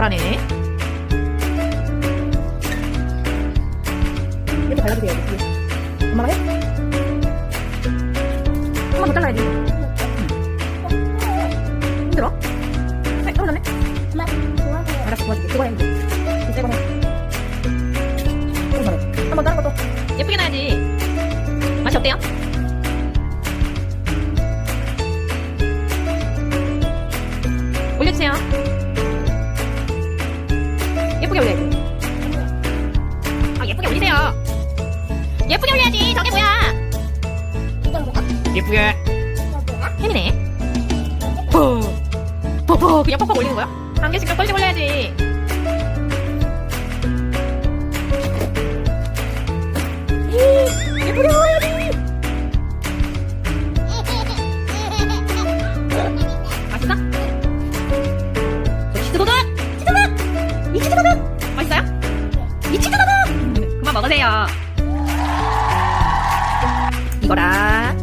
잘하네. 이렇게 발라주세요. 이렇게. 엄마가 해? 한번 더 잘라야지. 힘들어? 네, 떨어졌네? 엄마 도와줘요. 알았어, 도와줄게. 그거 해. 한번 다른 것도. 예쁘게 놔야지. 맛이 어때요? 올려주세요. 예쁘게 올려야지. 아, 예쁘게 올리세요. 예쁘게 올려야지. 저게 뭐야? 예쁘게. 햄이네. 뽀. 뽀뽀. 그냥 뻑뻑 올리는 거야? 한 개씩 더 빨리 올려야지. 예쁘게 올려 먹으세요. 이거랑